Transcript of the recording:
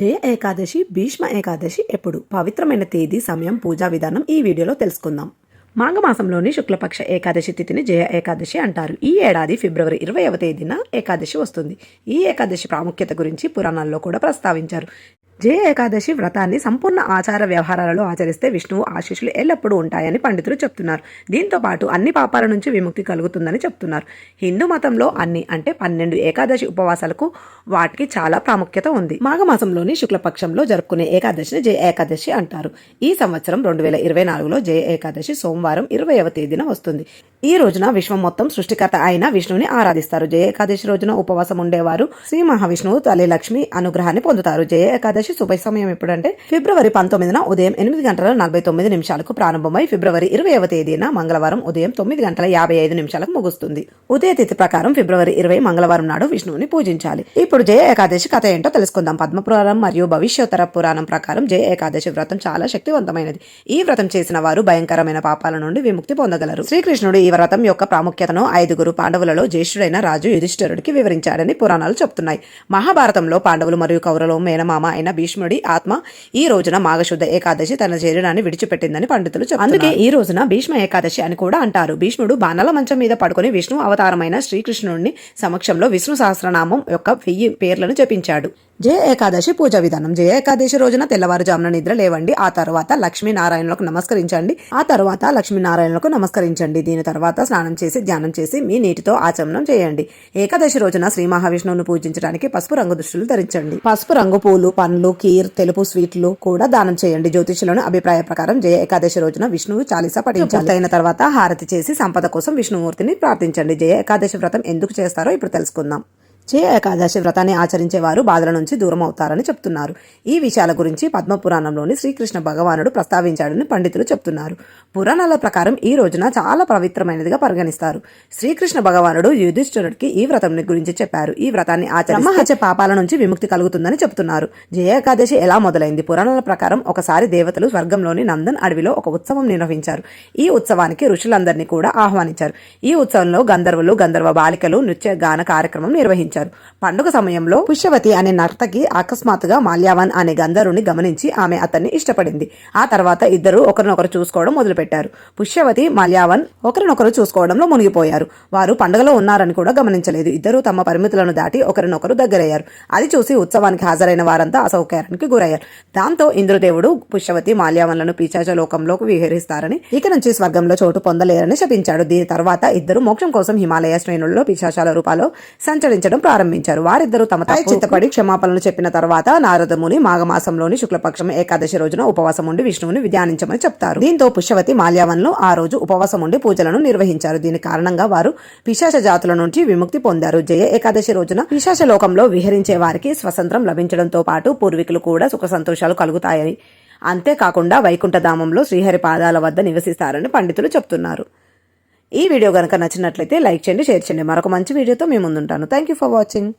జయ ఏకాదశి భీష్మ ఏకాదశి ఎప్పుడు? పవిత్రమైన తేదీ సమయం పూజా విధానం ఈ వీడియోలో తెలుసుకుందాం. మాఘమాసంలోని శుక్లపక్ష ఏకాదశి తిథిని జయ ఏకాదశి అంటారు. ఈ ఏడాది ఫిబ్రవరి ఇరవైవ తేదీన ఏకాదశి వస్తుంది. ఈ ఏకాదశి ప్రాముఖ్యత గురించి పురాణాల్లో కూడా ప్రస్తావించారు. జయ ఏకాదశి వ్రతాన్ని సంపూర్ణ ఆచార వ్యవహారాలలో ఆచరిస్తే విష్ణువు ఆశీస్సులు ఎల్లప్పుడూ ఉంటాయని పండితులు చెప్తున్నారు. దీంతో పాటు అన్ని పాపాల నుంచి విముక్తి కలుగుతుందని చెప్తున్నారు. హిందూ మతంలో అన్ని అంటే పన్నెండు ఏకాదశి ఉపవాసాలకు వాటికి చాలా ప్రాముఖ్యత ఉంది. మాఘమాసంలోని శుక్లపక్షంలో జరుపుకునే ఏకాదశిని జయ ఏకాదశి అంటారు. ఈ సంవత్సరం రెండు వేల ఇరవై నాలుగులో జయ ఏకాదశి సోమవారం ఇరవైవ తేదీన వస్తుంది. ఈ రోజున విశ్వం మొత్తం సృష్టికర్త అయిన విష్ణువుని ఆరాధిస్తారు. జయ ఏకాదశి రోజున ఉపవాసం ఉండేవారు. శ్రీ మహావిష్ణువు తల్లి లక్ష్మి అనుగ్రహాన్ని పొందుతారు. జయ ఏకాదశి శుభ సమయం ఎప్పుడంటే ఫిబ్రవరి పంతొమ్మిదిన ఉదయం ఎనిమిది గంటల నలభై తొమ్మిది నిమిషాలకు ప్రారంభమై ఫిబ్రవరి ఇరవైవ తేదీన మంగళవారం ఉదయం తొమ్మిది గంటల యాభై ఐదు నిమిషాలకు ముగుస్తుంది. ఉదయ తిథి ప్రకారం ఫిబ్రవరి ఇరవై మంగళవారం నాడు విష్ణువుని పూజించాలి. ఇప్పుడు జయ ఏకాదశి కథ ఏంటో తెలుసుకుందాం. పద్మపురాణం మరియు భవిష్యోత్తర పురాణం ప్రకారం జయ ఏకాదశి వ్రతం చాలా శక్తివంతమైనది. ఈ వ్రతం చేసిన వారు భయంకరమైన పాపాల నుండి విముక్తి పొందగలరు. శ్రీకృష్ణుడు ఈ వ్రతం యొక్క ప్రాముఖ్యతను ఐదుగురు పాండవులలో జ్యేష్ఠుడైన రాజు యుధిష్ఠిరుడికి వివరించాడని పురాణాలు చెప్తున్నాయి. మహాభారతంలో పాండవులు మరియు కౌరవులు మేనమామ అయిన భీష్ముడి ఆత్మ ఈ రోజున మాఘశుద్ధ ఏకాదశి తన శరీరాన్ని విడిచిపెట్టిందని పండితులు చెప్తున్నారు. అందుకే ఈ రోజున భీష్మ ఏకాదశి అని కూడా అంటారు. భీష్ముడు బాణల మంచం మీద పడుకుని విష్ణు అవతారమైన శ్రీకృష్ణుడిని సమక్షంలో విష్ణు సహస్రనామం యొక్క వెయ్యి పేర్లను జపించాడు. జయ ఏకాదశి పూజ విధానం. జయ ఏకాదశి రోజున తెల్లవారుజామున నిద్ర లేవండి. ఆ తర్వాత లక్ష్మీనారాయణులకు నమస్కరించండి. ఆ తర్వాత లక్ష్మీనారాయణులకు నమస్కరించండి. దీని తర్వాత స్నానం చేసి ధ్యానం చేసి మీ నీటితో ఆచమనం చేయండి. ఏకాదశి రోజున శ్రీ మహావిష్ణువును పూజించడానికి పసుపు రంగు దుస్తులు ధరించండి. పసుపు రంగు పూలు పండ్లు కీర్ తెలుపు స్వీట్లు కూడా దానం చేయండి. జ్యోతిషులను అభిప్రాయ ప్రకారం జయ ఏకాదశి రోజున విష్ణువు చాలీసా పఠించాలి. అయిన తర్వాత హారతి చేసి సంపద కోసం విష్ణుమూర్తిని ప్రార్థించండి. జయ ఏకాదశి వ్రతం ఎందుకు చేస్తారో ఇప్పుడు తెలుసుకుందాం. జయ ఏకాదశి వ్రతాన్ని ఆచరించే వారు బాధల నుంచి దూరం అవుతారని చెప్తున్నారు. ఈ విషయాల గురించి పద్మపురాణంలోని శ్రీకృష్ణ భగవానుడు ప్రస్తావించాడని పండితులు చెప్తున్నారు. పురాణాల ప్రకారం ఈ రోజున చాలా పవిత్రమైనదిగా పరిగణిస్తారు. శ్రీకృష్ణ భగవానుడు యుధిష్ఠురుడికి ఈ వ్రతం గురించి చెప్పారు. ఈ వ్రతాన్ని ఆచరించే పాపాల నుంచి విముక్తి కలుగుతుందని చెప్తున్నారు. జయ ఏకాదశి ఎలా మొదలైంది? పురాణాల ప్రకారం ఒకసారి దేవతలు స్వర్గంలోని నందన్ అడవిలో ఒక ఉత్సవం నిర్వహించారు. ఈ ఉత్సవానికి ఋషులందరినీ కూడా ఆహ్వానించారు. ఈ ఉత్సవంలో గంధర్వులు గంధర్వ బాలికలు నృత్య గాన కార్యక్రమం నిర్వహించారు. పండుగ సమయంలో పుష్యవతి అనే నర్తకి అకస్మాత్తుగా మాల్యావన్ అనే గంధర్వుని గమనించి ఆమె అతన్ని ఇష్టపడింది. ఆ తర్వాత ఇద్దరు ఒకరినొకరు చూసుకోవడం మొదలుపెట్టారు. పుష్యవతి మాల్యావన్ ఒకరినొకరు చూసుకోవడంలో మునిగిపోయారు. వారు పండుగలో ఉన్నారని కూడా గమనించలేదు. ఇద్దరు తమ పరిమితులను దాటి ఒకరినొకరు దగ్గరయ్యారు. అది చూసి ఉత్సవానికి హాజరైన వారంతా అసౌకర్యానికి గురయ్యారు. దాంతో ఇంద్రదేవుడు పుష్యవతి మాల్యావన్లను పీచాచ లోకంలోకి విహరిస్తారని ఇక నుంచి స్వర్గంలో చోటు పొందలేరని శపించాడు. దీని తర్వాత ఇద్దరు మోక్షం కోసం హిమాలయ శ్రేణుల్లో పిశాచాల రూపాలు సంచరించడం ప్రారంభించారు. వారిద్దరూ తమ తప్పు చిత్తపడి క్షమాపణలు చెప్పిన తర్వాత నారదముని మాఘమాసంలోని శుక్లపక్షం ఏకాదశి రోజున ఉపవాసం ఉండి విష్ణువుని ధ్యానించమని చెప్తారు. దీంతో పుష్యవతి మాల్యావన్లు ఆ రోజు ఉపవాసం ఉండి పూజలను నిర్వహించారు. దీని కారణంగా వారు పిశాచ జాతుల నుంచి విముక్తి పొందారు. జయ ఏకాదశి రోజున పిశాచ లోకంలో విహరించే వారికి స్వతంత్రం లభించడంతో పాటు పూర్వీకులు కూడా సుఖ సంతోషాలు కలుగుతాయని. అంతేకాకుండా వైకుంఠధామంలో శ్రీహరి పాదాల వద్ద నివసిస్తారని పండితులు చెప్తున్నారు. ఈ వీడియో కనుక నచ్చినట్లయితే లైక్ చేయండి షేర్ చేయండి. మరొక మంచి వీడియోతో మేము ముందుంటాను. Thank you for watching